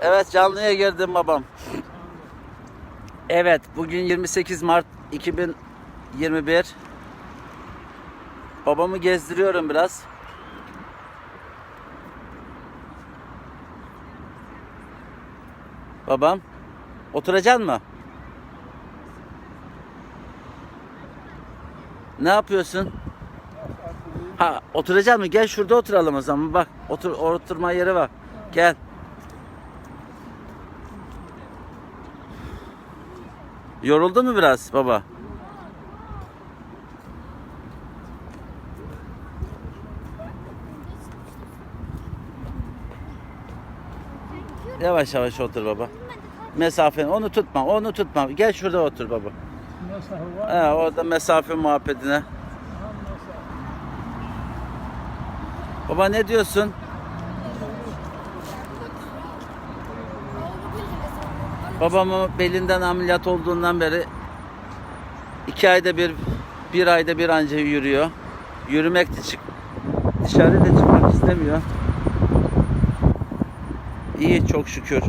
Evet canlıya girdim babam. Evet bugün 28 Mart 2021. Babamı gezdiriyorum biraz. Babam oturacaksın mı? Ne yapıyorsun? Ha oturacaksın mı? Gel şurada oturalım o zaman. Bak otur oturma yeri var. Gel. Yoruldun mu biraz baba? Yavaş yavaş otur baba. Mesafen onu tutma, onu tutma. Gel şurada otur baba. Mesafe var. He, orada mesafe muhabbetine. Baba ne diyorsun? Babamın belinden ameliyat olduğundan beri iki ayda bir, bir ayda bir anca yürüyor. Yürümek de çık, dışarı da çıkmak istemiyor. İyi çok şükür.